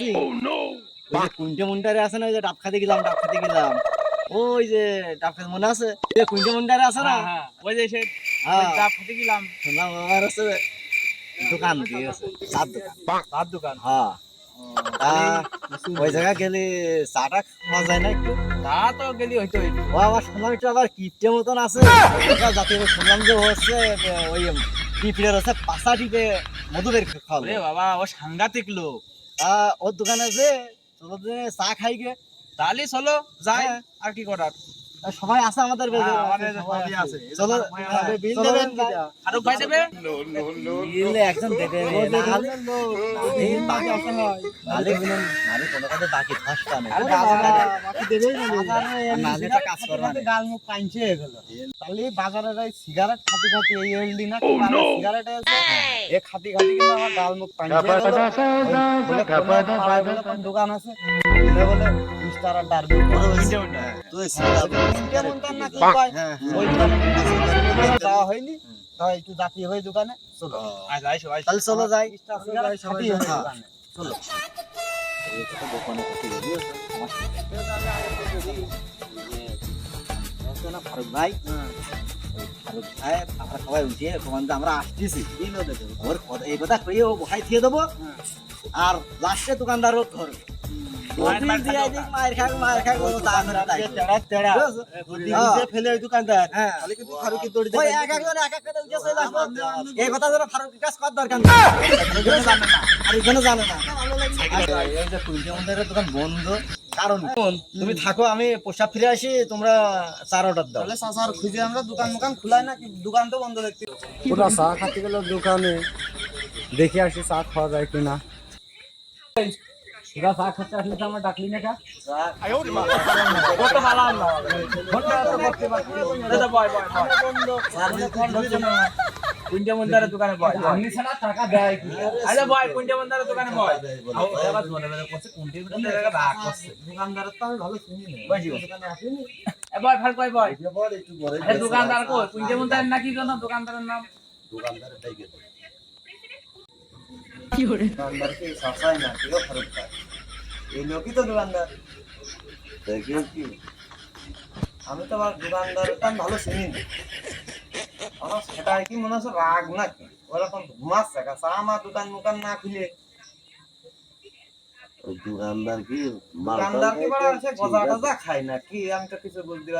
আসছি মুন্টারে আছে না ওই যে ডাব খাতে গেলাম ডাব খাতে গেলাম। ওই যে ডাব খাতে মনে আছে? মুন্টারে আছে না? ওই যে সে হ্যাঁ। গেলাম। আছে দোকান দিয়ে আছে চার দোকান। তার দোকান। হ্যাঁ। ওই জায়গা গেলে চাটা খাওয়া যায় না একটু? তা তো গেলি। ও আবার শুনলাম একটু আবার কিপটে মতন আছে। শুনলাম যে হচ্ছে ওই পিঁপড়ের হচ্ছে পাশা টিপে মধু বের করে বাবা ও সাংঘাতিক লোক। ওর দোকানে যে চা খাই গে তাহলে চলো যাই হ্যাঁ। আর কি করার সবাই আছে আমাদের বেজে হ্যাঁ, আমাদের সবাই আছে। সবাই হ্যাঁ, আছে। বিল দেবেন ফারুক ভাই দেবে? বিল একজন দেবে। রে, নাহলে- নাহলে বাকি আসে হয়। কোনো- কাজে বাকি বাকি দেবেই না করবে না। গাল মুখ পাইছে হয়ে তাহলে বাজারের এই সিগারেট খাতি খাতি এই এলডি না সিগারেট আছে? এ খাতি খাতি কিন্তু আমার গাল মুখ পাইছে গেল। বলে কোনো পাড়ায় বলে কোন দোকান আছে? বলে আর ডারবি তুই সিগারেট তিনটে মন্টার না কি কয়? হ্যাঁ, হ্যাঁ। ওই যাওয়া হয়নি। তো একটু জাতীয় হয়ে দোকানে চলো। আজ আইসো আইসো তাহলে চলো যাই। হয়ে হ্যাঁ। দোকানে চলো দোকানে ফারুক ভাই। ফারুক ভাই আমরা সবাই উঠিয়ে তোমার আমরা আসতেছি ওর কথা এই কথা কইয়ে ও বহাই দিয়ে দেবো। আর লাস্টে দোকানদারও ধরবে। এই কথা যেন করার দরকার জানে না। দোকান বন্ধ। কারণ তুমি থাকো আমি পোশাক ফিরে আসি তোমরা চার অর্ডার দাও। তাহলে খুঁজে আমরা দোকান মোকান খোলাই না কি দোকান তো বন্ধ দেখতে। ওটা চা খাতে গেল দোকানে দেখে আসি চা খাওয়া যায় কিনা। তোরা চা খেতে আসলে তো আমার ডাকলি না কা দোকানে বয়। আমি ছাড়া টাকা দেয় কি? আরে বয় কুইন্টা মন্দারের দোকানে বয়। আও মনে মনে করছে কুইন্টা মন্দারের রাগ করছে। দোকানদারের তো আমি ভালো চিনি না। বয় দোকানে আসিনি। বয় ফাল কই বয়? দোকানদার কই? কুইন্টা মন্দারের নাকি কোন দোকানদারের নাম? দেখেও কি। আমি তো আমার দোকানদারের তো ভালো চিনি না। আমার সেটা কি মনে হচ্ছে রাগ নাকি? ওরকম ঘুমাচ্ছে কা চা আমার দোকান মোকান না খুলে। দোকানদার কি দোকানদার কি বড় আছে গজা টজা খায় না কি আমি তো কিছু বলতে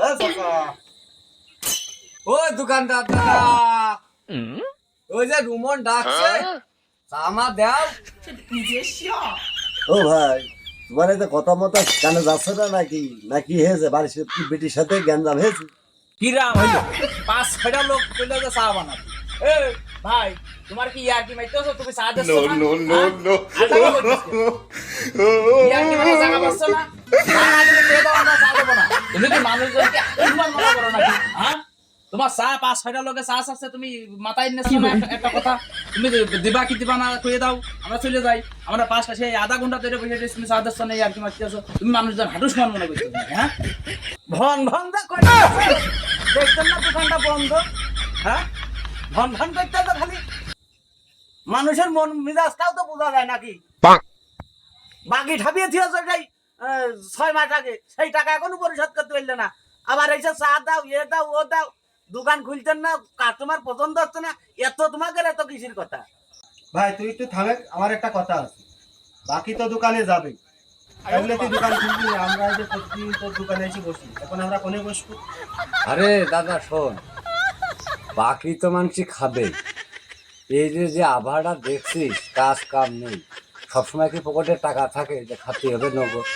ও দোকানদার দাদা ওই যে রুমন ডাকছে। চামা দাও। ও ভাই তোমার এতে কথা মতো কানে যাচ্ছে না নাকি? নাকি হয়েছে বাড়ির সাথে কি বেটির সাথে গ্যাঞ্জাম হয়েছে? কিরাম হইল? পাঁচ ছয়টা লোক কইলো যে চা বানাতে এ ভাই তোমার কি ইয়ার কি মাইতেছো? তুমি চা দিচ্ছ না? নো নো নো ইয়ার কি মানে জায়গা পাচ্ছ চা না তুমি কি মানুষজনকে অনুমান মনে করো নাকি? হ্যাঁ? তোমার চা পাঁচ ছয়টা লোকে চা আছে তুমি মাথায় নিচ্ছ না একটা- কথা তুমি দিবা কি দিবা না কয়ে দাও আমরা চলে যাই। আমরা পাঁচটা সেই আধা ঘণ্টা ধরে বসে তুমি চা দিচ্ছ না ইয়ার কি মারতেছো তুমি মানুষজন হাঁটু সমান মনে করছ হ্যাঁ ভন ভন না দোকানটা বন্ধ? হ্যাঁ ভন ভন করতে তো খালি। মানুষের মন মেজাজটাও তো বোঝা যায় নাকি? বাকি ঠাপিয়ে দিয়েছে সেই ছয় মাস আগে সেই টাকা এখনও পরিশোধ করতে পারলে না। আবার এসে চা দাও এ দাও ও দাও দোকান খুলছেন না কাস্টমার পছন্দ হচ্ছে না এত তোমাদের এত কিসির কথা? ভাই তুই একটু থামে আমার একটা কথা আছে। বাকি তো দোকানে যাবে তাহলে তুই দোকান খুলবি? না। আমরা যে প্রতিদিন তোর দোকানে এসে বসি। এখন আমরা কোনে বসবো? আরে দাদা শোন। বাকি তো মানুষই খাবে। এই যে যে আবহাওয়াটা দেখছিস কাজ কাম নেই। সবসময় কি পকেটে টাকা থাকে? যে খাতে হবে নগদ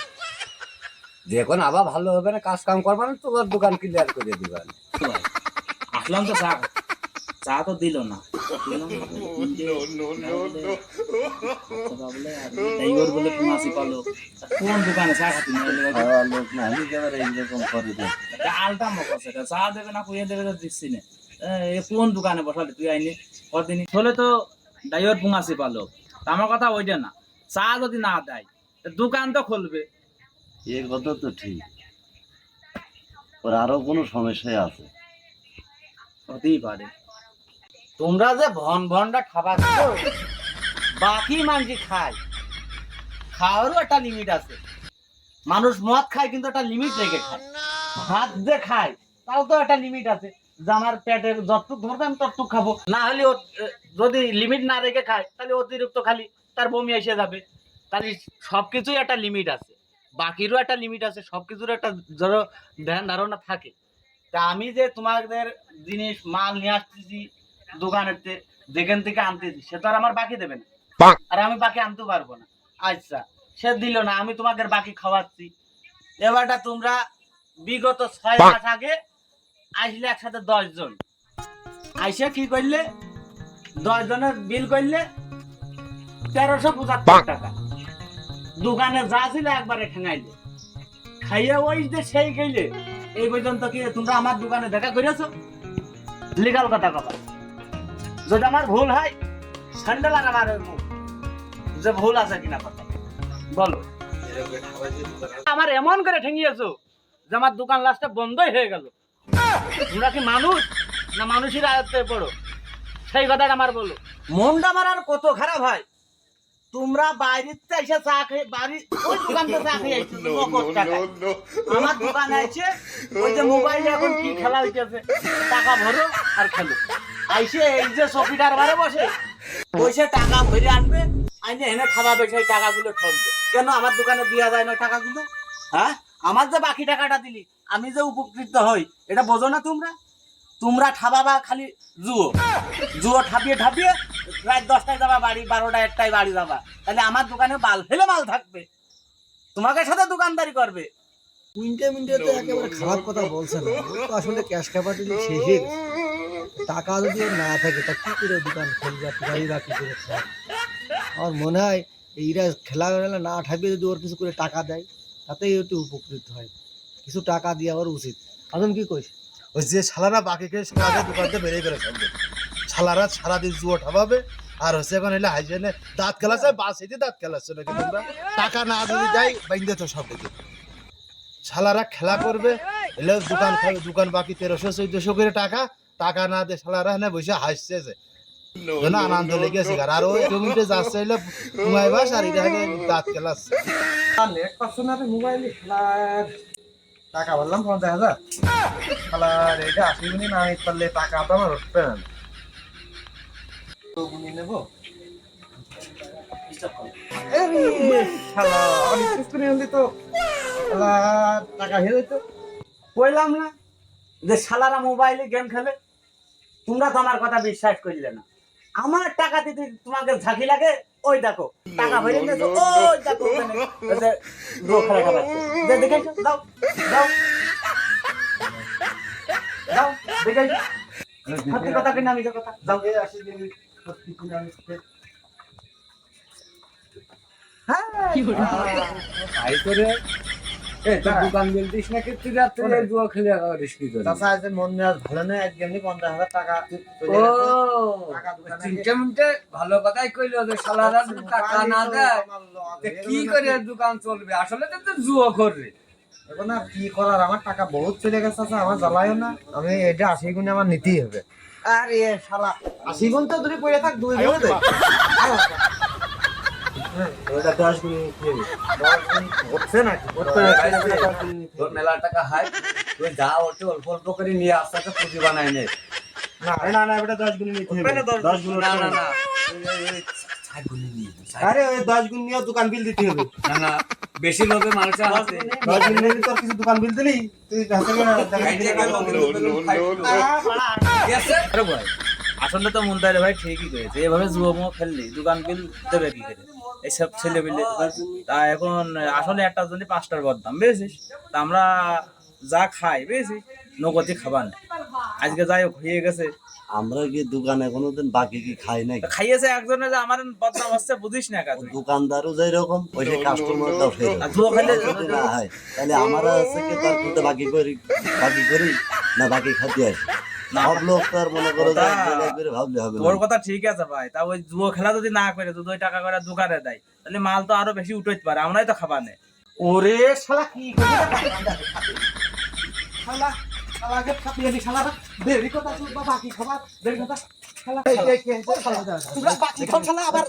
দেখুন আবার ভালো হবে না কাজ কাম করবে না তোমার দোকান ক্লিয়ার করে দিবেন আসলাম তো চা চা তো দিল না কোন দোকানে চা খাতি আলটা মক চা দেবে না কুয়ে দেবে তো দিচ্ছি না কোন দোকানে বসালে তুই আইনি কদিন হলে তো ড্রাইভার পুঙাসি পালো আমার কথা ওইটা না চা যদি না দেয় দোকান তো খুলবে এ কথা তো ঠিক ওর আরও কোনো সমস্যায় আছে হতেই পারে। তোমরা যে ভন ভনটা খাবার বাকি মানছি খায়। খাওয়ারও একটা লিমিট আছে। মানুষ মদ খায়, কিন্তু একটা লিমিট রেখে খায়। ভাত যে খায়, তাও তো একটা লিমিট আছে। যে আমার পেটের যতটুক ধরবে, আমি ততটুক খাব। না হলে যদি লিমিট না রেখে খায়, তাহলে অতিরিক্ত খালি তার বমি এসে যাবে। তাহলে সবকিছুই একটা লিমিট আছে। বাকিরও একটা লিমিট আছে, সবকিছুর একটা ধরো ধ্যান ধারণা থাকে। তা আমি যে তোমাদের জিনিস মাল নিয়ে আসতেছি দোকানের তে- যেখান থেকে আনতেছি সে তো আর আমার বাকি দেবে না। আর আমি বাকি আনতে পারব না। আচ্ছা সে দিল না আমি তোমাদের বাকি খাওয়াচ্ছি। এবারটা তোমরা বিগত ছয় মাস আগে আসলে একসাথে দশ জন। আইসে কি করলে? দশ জনের বিল করলে তেরোশো পঁচাত্তর টাকা। দোকানে যা ছিল একবারে ঠেঙাইলে খাইয়ে ওই যে সেই গেলে এই পর্যন্ত কি তোমরা আমার দোকানে দেখা করেছ লিগাল কথা কথা যদি আমার ভুল হয়, স্যান্ডেল আর আমার যে ভুল আছে কিনা কথা। বলো। আমার এমন করে ঠেঙিয়েছো যে আমার দোকান লাস্টে বন্ধই হয়ে গেল। তোমরা কি মানুষ না মানুষের আয়ত্তে পড়ো? সেই কথাটা আমার বলো। মনটা আমার আর কত খারাপ হয়? তোমরা বাইরেতে এসে চা খেয়ে বাড়ি ওই দোকান থেকে চা খেয়ে নগদ। আমার দোকানে আছে ওই যে মোবাইলে এখন কি খেলা হইতেছে টাকা ভরো আর খেলো। আইসে এই যে সফিটার বারে বসে বসে টাকা ভরে আনবে আইনে এনে খাওয়াবে সেই টাকাগুলো ঠকবে কেন আমার দোকানে দেওয়া যায় না টাকাগুলো? হ্যাঁ? আমার যে বাকি টাকাটা দিলি আমি যে উপকৃত হই এটা বোঝো না তোমরা? তোমরা ঠাবাবা খালি জুয়ো। জুয়ো ঠাপিয়ে ঠাপিয়ে রাত দশটায় যাবা বাড়ি বারোটা একটাই বাড়ি যাবা। তাহলে আমার দোকানে বাল ফেলে মাল থাকবে। তোমাকে সাথে দোকানদারি করবে। তো একেবারে খারাপ কথা বলছে না। আসলে ক্যাশ শেষ হয়ে টাকা যদি না থাকে তা কি করে দোকান খুলবে গাড়ি বা কি করে আমার মনে হয় এইরা খেলা খেলা না ঠাপিয়ে যদি ওর কিছু করে টাকা দেয় তাতেই একটু উপকৃত হয়। কিছু টাকা দেওয়া ওর উচিত। এখন কি কইস? ওই যে শালারা বাকিকে সারাদিন দোকানতে বেরিয়ে গেলে সঙ্গে শালারা সারাদিন জুয়ো ঠাবাবে আর হচ্ছে এখন হলে হাইজেনে দাঁত খেলাচ্ছে বাস এতে দাঁত খেলাচ্ছে নাকি তোমরা? টাকা না যদি দেয়, বাইন্দে তো সব দিকে শালারা খেলা করবে এলে দোকান দোকান বাকি তেরোশো চোদ্দশো করে টাকা। টাকা না দিয়ে শালারা এনে বসে হাসছে যে। যেন আনন্দ লেগেছে ওই যাচ্ছে এলে দাঁত না টাকা বললাম পঞ্চাশ হাজার। এটা গুণি না পারলে টাকা না কইলাম না যে শালারা মোবাইলে গেম খেলে। তোমরা তো আমার কথা বিশ্বাস করলে না। আমার টাকা দিতে তোমাকে ঝাঁকি লাগে, ওই দেখো, টাকা ভরে নিয়েছো ওই দেখো দেখেছ দেখেছ কথা কিনা আমি কথা, দাও। আশি গুণি সত্যি করে। আমি তাই করে দোকান বলতিস না কিন্তু রাত্রে জুয়া খেলে করিস কি করে চাচা আজ মন মেজাজ ভালো নেই একদম পঞ্চাশ হাজার টাকা ও তিনটে মিনিটে ভালো কথাই কইলো যে শালারা টাকা না দেয় কি করে দোকান চলবে? আসলে তো তুই জুয়া করবে। এখন আর কি করার? আমার টাকা বহুত চলে গেছে আমার জ্বালায়ও না। আমি এটা আশি গুণে আমার নিতেই হবে। আরে শালা আশি গুণ তো দূরে পড়ে থাক দুই গুণ দশ গুণ মেলা টাকা হাই তুই যা ওটা অল্প অল্প করে নিয়ে আস্তে আস্তে পুঁজি বানাই নে। না না না এটা দশ গুণ নিতে হবে। দশ গুণ না না না। আরে ওই দশ গুণ নিয়ে দোকান বিল দিতে হবে। না না বেশি লোভে মানুষের হাতে দশ গুণ নিয়ে তোর কিছু দোকান বিল দিলি? তুই আসলে তো মন্দারে ভাই ঠিকই করেছে। এভাবে জুয়ো খেললি দোকান বিল দেবে কি করে? এইসব ছেলে বিলে তা এখন আসলে একটা জন্য পাঁচটার বদনাম বুঝেছিস? তা আমরা যা খাই বুঝেছিস? নগদি খাবার না। আজকে যাই হোক হয়ে গেছে। আমরা কি দোকানে কোনোদিন বাকি কি খাই নাই? খাইয়েছে একজনে যে আমার বদনাম হচ্ছে বুঝিস না কাজ। দোকানদারও যেই রকম ওই যে সেই জুয়ো খেলে যদি না হয় তাহলে আমরা আছে কি তার কিন্তু বাকি করি বাকি করি না বাকি খাতে আসি। সব লোক তো আর মনে করো ভাবলে হবে তোর কথা ঠিক আছে ভাই তা ওই জুয়ো খেলা যদি না করে দু দুই টাকা করে দোকানে দেয় তাহলে মাল তো আরও বেশি উঠাইতে পারে আমরাই তো খাবার নেই ওরে শালা কি করে শালা। শালাকে খাপিয়ে দি শালারা। দেরি কথা তুই বাকি খাবার? দেরি কথা। শালা তোমরা বাকি খাও শালা আবার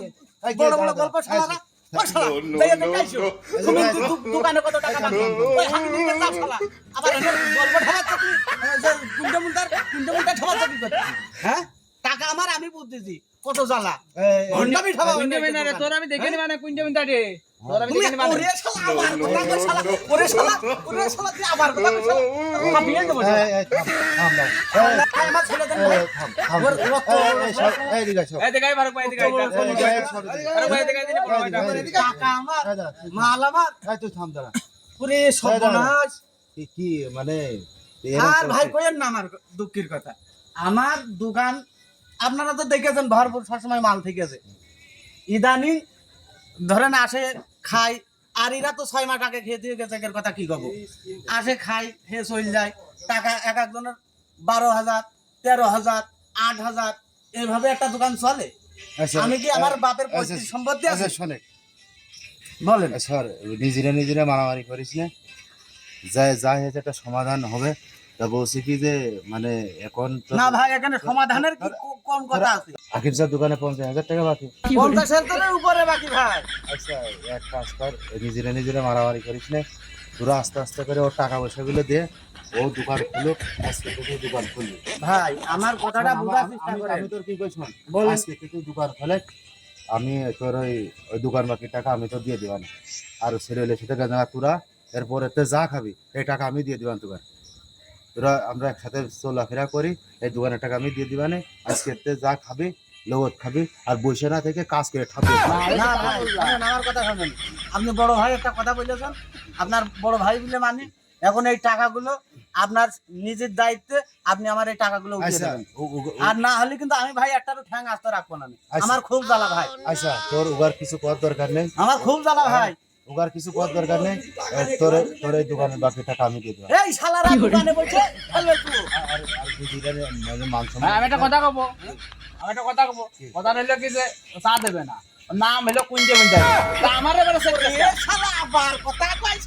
বড় বড় গল্প শালারা। ও শালা, যাইয়া দেখে আইসো। তুমি দু- দু- দোকানে কত টাকা শালা। আবার গল্প কুন্ডে মুন্ডার- কুন্ডে হ্যাঁ? আমার আমি বুঝতেছি। কত জ্বালা। তোর আমি দেখে নিবা না কুইন্টে মিনারে কি- কি মানে আর ভাই কইেন না আমার দুঃখের কথা। আমার দোকান আপনারা তো দেখেছেন ভরপুর সবসময় মাল থেকে আছে ইদানিং ধরেন আসে খাই আর এরা তো ছয় মাস আগে খেয়ে দিয়ে গেছে এর কথা কি কব? আসে খাই হে চল যায়। টাকা এক একজনের বারো হাজার তেরো হাজার আট হাজার এইভাবে একটা দোকান চলে। আমি কি আমার বাপের পঁয়ত্রিশ সম্পত্তি আছে? আচ্ছা শোনে। বলেন। স্যার নিজেরা নিজেরা মারামারি করিস না। যা যা হয়েছে একটা সমাধান হবে। তা বলছি কি যে মানে এখন না ভাই এখানে সমাধানের কি ক- কম কথা আছে? আকিব স্যার দোকানে পঞ্চাশ হাজার টাকা বাকি। পঞ্চাশ হাজারের উপরে বাকি ভাই। আচ্ছা এক কাজ কর নিজেরা নিজেরা মারামারি করিস না। পুরো আস্তে আস্তে করে ওর টাকা পয়সাগুলো দিয়ে ও দোকান খুলুক আজকে থেকে দোকান খুলবি। ভাই আমার কথাটা বোঝার আমি- চেষ্টা করেন। আমি তোর কি কই শোন? বলেন। আজকে থেকে দোকান খোলে আমি তোর ওই ওই দোকান বাকি টাকা আমি তো দিয়ে দিবান আর ছেলে হলে সেটা গেঁজা তোরা এরপরে তে যা খাবি এই টাকা আমি দিয়ে দিবান তোকে। তোরা আমরা একসাথে চলাফেরা করি এই দোকানের টাকা আমি দিয়ে দিবানে আজকে যা খাবি লগত খাবি আর বসে না থেকে কাজ করে খাবি না আমার কথা শুনেন আপনি বড় ভাই একটা কথা বলেছেন আপনার বড় ভাই বলে মানি এখন এই টাকাগুলো আপনার নিজের দায়িত্বে আপনি আমার এই টাকাগুলো উঠিয়ে আচ্ছা দেবেন আর না হলে কিন্তু আমি ভাই একটারও ঠ্যাং আসতে রাখব না আচ্ছা। আমার খুব জ্বালা ভাই আচ্ছা তোর উগার কিছু করার দরকার নেই আমার খুব জ্বালা ভাই উগার কিছু করার দরকার নেই তোর তোর এই দোকানের বাকি টাকা আমি দিয়ে দেবো এই শালারা দোকানে বলছে আর আর মানে মান সম্মান হ্যাঁ, আমি একটা কথা কব আমি একটা কথা কব কথা হইল কি যে চা দেবে না? নাম হইল কুইন্টে তা আমার এবারে কথা কয়